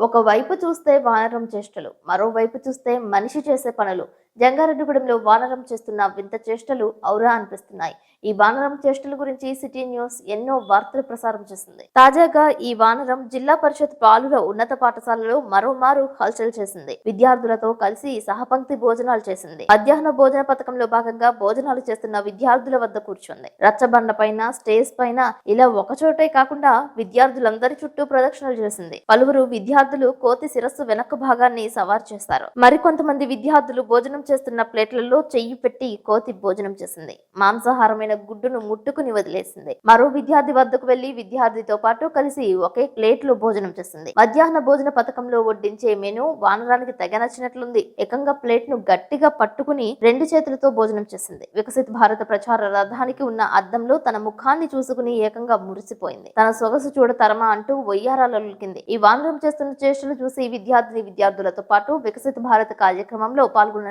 ఒకవైపు చూస్తే వానరం చేష్టలు మరోవైపు చూస్తే మనిషి చేసే పనులు. జంగారెడ్డిగూడెంలో వానరం చేస్తున్న వింత చేష్టలు ఔరా అనిపిస్తున్నాయి. ఈ వానరం చేష్టల గురించి సిటీ న్యూస్ ఎన్నో వార్తలు ప్రసారం చేసింది. తాజాగా ఈ వానరం జిల్లా పరిషత్ పాలుర ఉన్నత పాఠశాలలో మరోమారు హల్చల్ చేసింది. విద్యార్థులతో కలిసి సహపంక్తి భోజనాలు చేసింది. మధ్యాహ్న భోజన పథకంలో భాగంగా భోజనాలు చేస్తున్న విద్యార్థుల వద్ద కూర్చుంది. రచ్చబండ పైన స్టేజ్ పైన ఇలా ఒకచోటే కాకుండా విద్యార్థులందరి చుట్టూ ప్రదక్షిణలు చేసింది. పలువురు విద్యార్థులు కోతి శిరస్సు వెనక భాగాన్ని సవారు చేస్తారు. మరికొంతమంది విద్యార్థులు భోజనం చేస్తున్న ప్లేట్లలో చెయ్యి పెట్టి కోతి భోజనం చేసింది. మాంసాహారమైన గుడ్డును ముట్టుకుని వదిలేసింది. మరో విద్యార్థి వద్దకు వెళ్ళి విద్యార్థితో పాటు కలిసి ఒకే ప్లేట్లో భోజనం చేసింది. మధ్యాహ్న భోజన పథకంలో వడ్డించే మెను వానరానికి తెగ నచ్చినట్లుంది. ఏకంగా ప్లేట్ను గట్టిగా పట్టుకుని రెండు చేతులతో భోజనం చేసింది. వికసిత్ భారత ప్రచార రథానికి ఉన్న అద్దంలో తన ముఖాన్ని చూసుకుని ఏకంగా మురిసిపోయింది. తన సొగసు చూడతరమా అంటూ వయ్యారాలకింది ఈ వానరం చేస్తున్న చేష్టలు చూసి విద్యార్థిని విద్యార్థులతో పాటు వికసిత భారత కార్యక్రమంలో పాల్గొన్న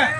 Hey.